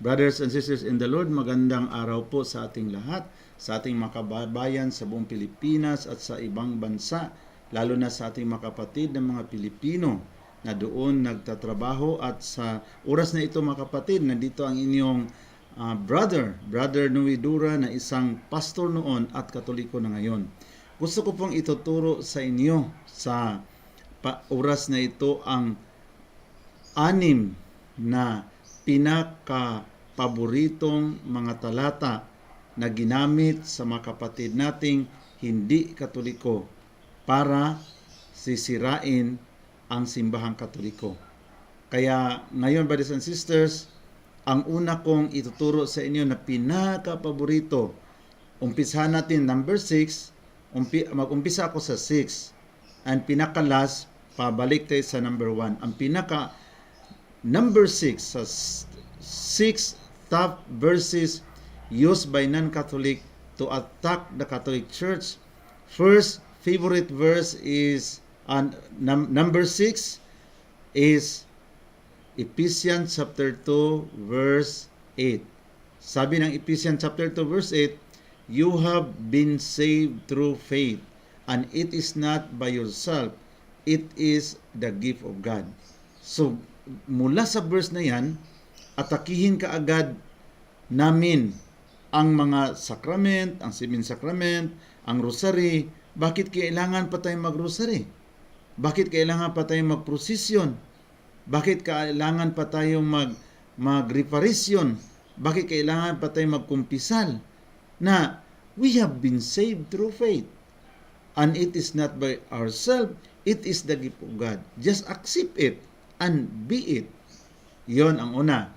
Brothers and sisters in the Lord, magandang araw po sa ating lahat, sa ating mga kababayan sa buong Pilipinas at sa ibang bansa, lalo na sa ating mga kapatid ng mga Pilipino na doon nagtatrabaho at sa oras na ito mga kapatid, nandito ang inyong ah, brother, Brother Nuidura na isang pastor noon at katoliko na ngayon. Gusto ko pong ituturo sa inyo sa pa- oras na ito ang anim na pinaka-paboritong mga talata na ginamit sa mga kapatid nating hindi katoliko para sisirain ang simbahang katoliko. Kaya ngayon, brothers and sisters, ang una kong ituturo sa inyo na pinaka-paborito, umpisahan natin number 6, umpi, mag-umpisa ako sa 6, and pinaka-last, pabalik tayo sa number 1. Ang pinaka number 6 sa 6 top verses used by non-Catholic to attack the Catholic Church. First favorite verse is on num- number 6 is Ephesians chapter 2 verse 8. Sabi ng Ephesians chapter 2 verse 8, You have been saved through faith, and it is not by yourself, it is the gift of God. So, mula sa verse na yan, atakihin ka agad namin ang mga sakrament, ang simin sakrament, ang rosary. Bakit kailangan pa tayong mag-rosary? Bakit kailangan pa tayong mag-prosesyon? Bakit kailangan pa tayong mag mag-reparation? Bakit kailangan pa tayong magkumpisal? Na we have been saved through faith. And it is not by ourselves, it is the gift of God. Just accept it and be it. Yon ang una.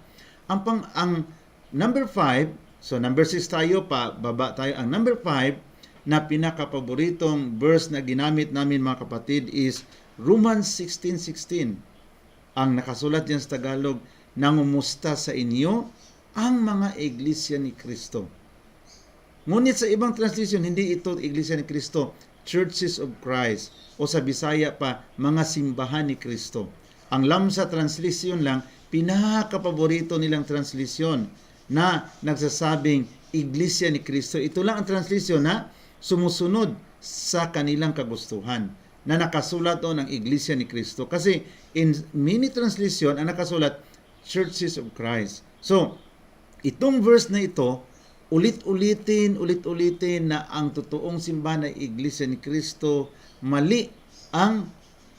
Ang pang ang number 5, so number 6 tayo pa, baba tayo. Ang number 5 na pinakapaboritong verse na ginamit namin mga kapatid is Romans 16:16. Ang nakasulat diyan sa Tagalog, nangumusta sa inyo ang mga iglesia ni Kristo. Ngunit sa ibang translation, hindi ito iglesia ni Kristo, churches of Christ o sa Bisaya pa, mga simbahan ni Kristo. Ang lamsa translation lang, pinakapaborito nilang translation na nagsasabing iglesia ni Kristo. Ito lang ang translation na sumusunod sa kanilang kagustuhan na nakasulat o ng iglesia ni Kristo. Kasi in many translation, ang nakasulat, churches of Christ. So, itong verse na ito, ulit-ulitin, ulit-ulitin na ang totoong simbahan ng Iglesia ni Kristo, mali ang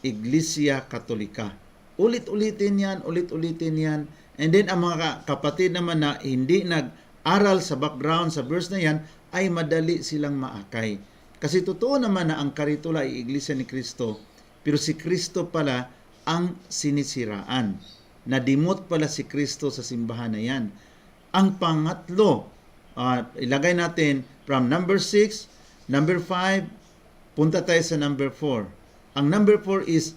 Iglesia Katolika. Ulit-ulitin yan, ulit-ulitin yan. And then ang mga kapatid naman na hindi nag-aral sa background sa verse na yan, ay madali silang maakay. Kasi totoo naman na ang karitula ay Iglesia ni Kristo, pero si Kristo pala ang sinisiraan. Nadimot pala si Kristo sa simbahan na yan. Ang pangatlo, ah, ilagay natin from number 6, number 5, punta tayo sa number 4. Ang number 4 is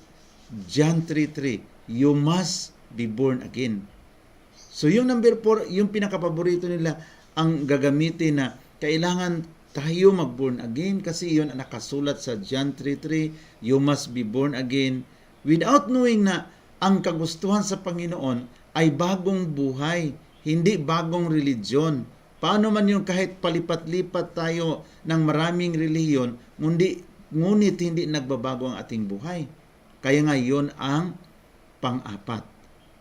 John 3.3. You must be born again. So yung number 4, yung pinakapaborito nila, ang gagamitin na kailangan tayo mag-born again kasi yun ang nakasulat sa John 3.3, you must be born again without knowing na ang kagustuhan sa Panginoon ay bagong buhay, hindi bagong religion. Paano man yung kahit palipat-lipat tayo ng maraming relihiyon, ngunit hindi nagbabago ang ating buhay. Kaya nga yun ang pang-apat.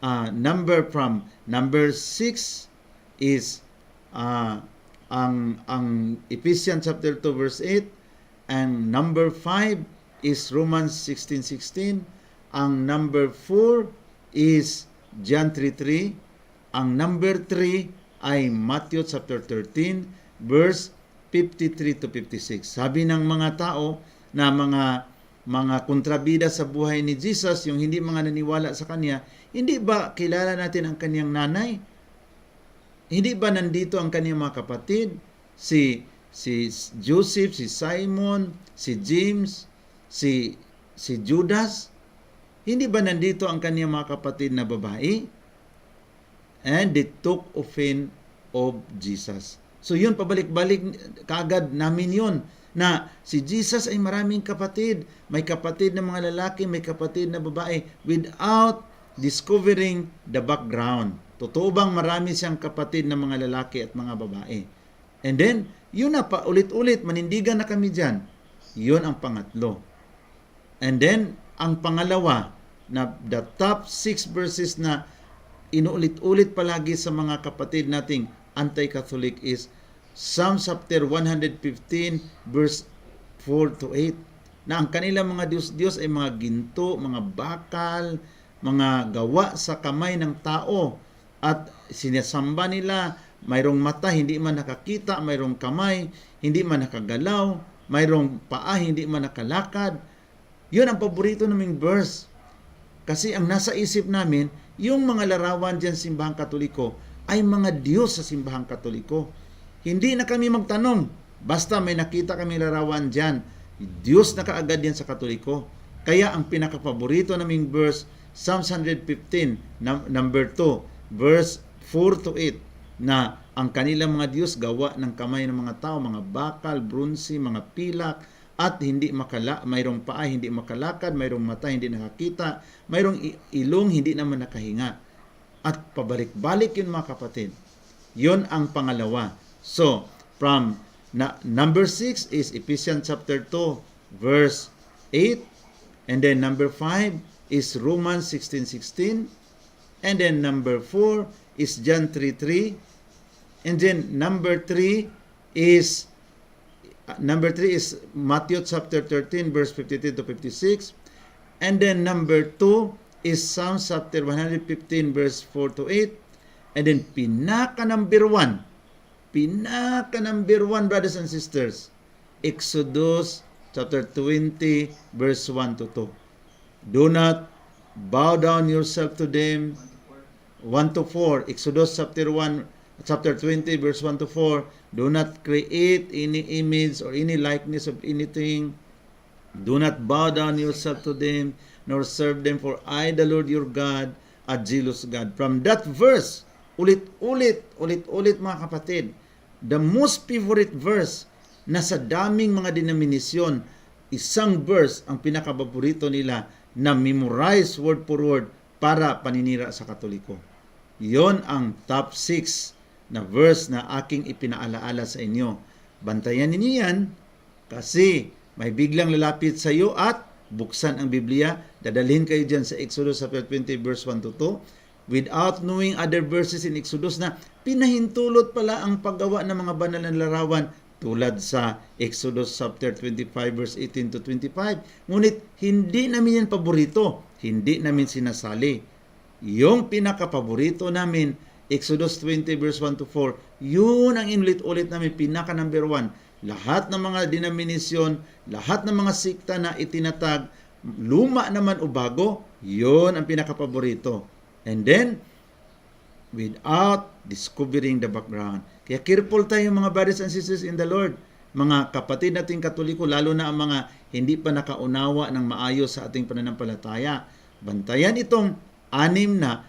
Ah, number from number 6 is ah, ang ang Ephesians chapter 2 verse 8 and number 5 is Romans 16:16 ang number 4 is John 3:3 ang number 3 ay Matthew chapter 13 verse 53 to 56 sabi ng mga tao na mga mga kontrabida sa buhay ni Jesus yung hindi mga naniwala sa kanya hindi ba kilala natin ang kanyang nanay hindi ba nandito ang kanyang mga kapatid? Si si Joseph, si Simon, si James, si si Judas? Hindi ba nandito ang kanyang mga kapatid na babae? And they took offense of Jesus. So yun, pabalik-balik kaagad namin yun na si Jesus ay maraming kapatid. May kapatid na mga lalaki, may kapatid na babae without discovering the background. Totoo bang marami siyang kapatid na mga lalaki at mga babae? And then, yun na pa, ulit-ulit, manindigan na kami dyan. Yun ang pangatlo. And then, ang pangalawa, na the top six verses na inuulit-ulit palagi sa mga kapatid nating anti-Catholic is Psalm chapter 115 verse 4 to 8 na ang kanilang mga Diyos-Diyos ay mga ginto, mga bakal, mga gawa sa kamay ng tao at sinasamba nila mayroong mata hindi man nakakita, mayroong kamay hindi man nakagalaw, mayroong paa hindi man nakalakad. Yun ang paborito naming verse. Kasi ang nasa isip namin, yung mga larawan dyan sa simbahang katoliko ay mga Diyos sa simbahang katoliko. Hindi na kami magtanong. Basta may nakita kami larawan dyan, Diyos na kaagad yan sa katoliko. Kaya ang pinakapaborito naming verse, Psalms 115, num- number 2, verse 4 to 8, na ang kanilang mga Diyos gawa ng kamay ng mga tao, mga bakal, brunsi, mga pilak, at hindi makala, mayroong paa hindi makalakad, mayroong mata hindi nakakita, mayroong ilong hindi naman nakahinga. At pabalik-balik yun mga kapatid. Yun ang pangalawa. So, from na, number 6 is Ephesians chapter 2 verse 8 and then number 5 is Romans 16:16 and then number 4 is John 3:3 and then number 3 is uh, number 3 is Matthew chapter 13 verse 53 to 56 and then number 2 is Psalm chapter 115 verse 4 to 8 and then pinaka number 1 pinaka number 1 brothers and sisters Exodus chapter 20 verse 1 to 2 do not bow down yourself to them. 1 to 4 Exodus chapter 1 chapter 20 verse 1 to 4 do not create any image or any likeness of anything. Do not bow down yourself to them nor serve them for I the Lord your God a jealous God from that verse ulit-ulit ulit-ulit mga kapatid the most favorite verse na sa daming mga denominasyon isang verse ang pinakababorito nila na memorize word for word para paninira sa katoliko Yon ang top 6 na verse na aking ipinaalaala sa inyo. Bantayan ninyo yan kasi may biglang lalapit sa iyo at buksan ang Biblia. Dadalhin kayo dyan sa Exodus chapter 20 verse 1 to 2 without knowing other verses in Exodus na pinahintulot pala ang paggawa ng mga banal na larawan tulad sa Exodus chapter 25 verse 18 to 25. Ngunit hindi namin yan paborito, hindi namin sinasali yung pinakapaborito namin, Exodus 20 verse 1 to 4, yun ang inulit-ulit namin, pinaka number 1. Lahat ng mga denominasyon, lahat ng mga sikta na itinatag, luma naman o bago, yun ang pinakapaborito. And then, without discovering the background. Kaya careful tayo mga brothers and sisters in the Lord. Mga kapatid nating katoliko, lalo na ang mga hindi pa nakaunawa ng maayos sa ating pananampalataya. Bantayan itong anim na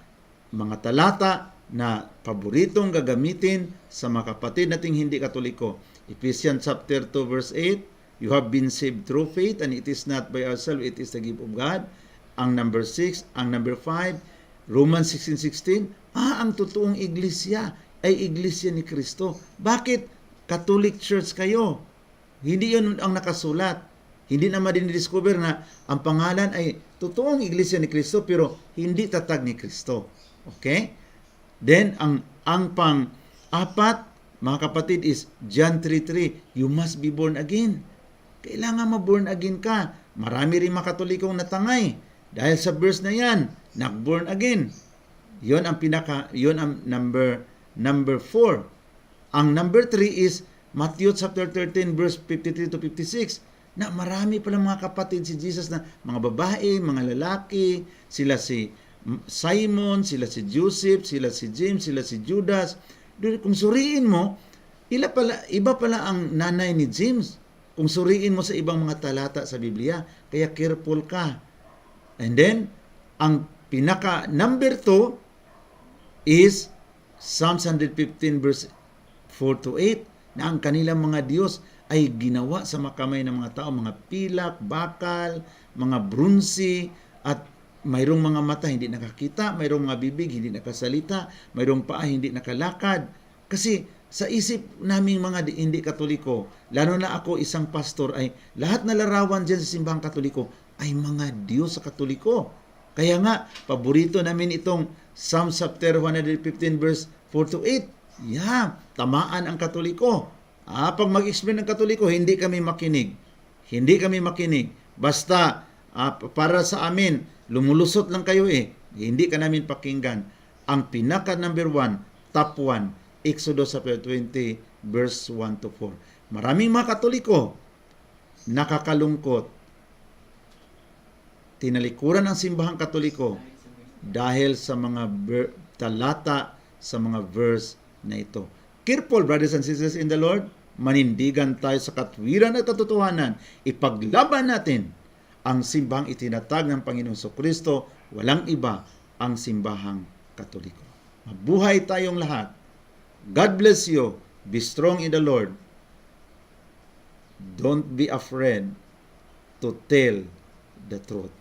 mga talata na paboritong gagamitin sa mga kapatid nating hindi katoliko. Ephesians chapter 2 verse 8, You have been saved through faith and it is not by ourselves, it is the gift of God. Ang number 6, ang number 5, Romans 16:16, ah, ang totoong iglesia ay iglesia ni Kristo. Bakit Catholic Church kayo? Hindi yun ang nakasulat. Hindi naman din discover na ang pangalan ay totoong iglesia ni Kristo pero hindi tatag ni Kristo. Okay? Then ang ang pang apat mga kapatid is John 3:3, you must be born again. Kailangan ma-born again ka. Marami rin mga katolikong natangay dahil sa verse na 'yan, nag-born again. 'Yon ang pinaka 'yon ang number number 4. Ang number 3 is Matthew chapter 13 verse 53 to 56 na marami palang mga kapatid si Jesus na mga babae, mga lalaki, sila si Simon, sila si Joseph, sila si James, sila si Judas. Kung suriin mo, ila pala, iba pala ang nanay ni James. Kung suriin mo sa ibang mga talata sa Biblia, kaya careful ka. And then, ang pinaka number 2 is Psalms 115 verse 4 to 8 na ang kanilang mga Diyos ay ginawa sa makamay ng mga tao, mga pilak, bakal, mga brunsi, at mayroong mga mata hindi nakakita, mayroong mga bibig hindi nakasalita, mayroong paa hindi nakalakad. Kasi sa isip naming mga di- hindi katoliko, lalo na ako isang pastor, ay lahat na larawan dyan sa simbahang katoliko ay mga Diyos sa katoliko. Kaya nga, paborito namin itong Psalm chapter 115 verse 4 to 8. Yeah, tamaan ang katoliko. Ah, pag mag-explain ng katoliko, hindi kami makinig. Hindi kami makinig. Basta, ah, para sa amin, lumulusot lang kayo eh. Hindi ka namin pakinggan. Ang pinaka number one, top one, Exodus chapter 20, verse 1 to 4. Maraming mga katoliko, nakakalungkot, tinalikuran ng simbahang katoliko dahil sa mga ver- talata sa mga verse na ito. Careful, brothers and sisters in the Lord, manindigan tayo sa katwiran at katotohanan. Ipaglaban natin ang simbahang itinatag ng Panginoon so Kristo, walang iba ang simbahang katoliko. Mabuhay tayong lahat. God bless you. Be strong in the Lord. Don't be afraid to tell the truth.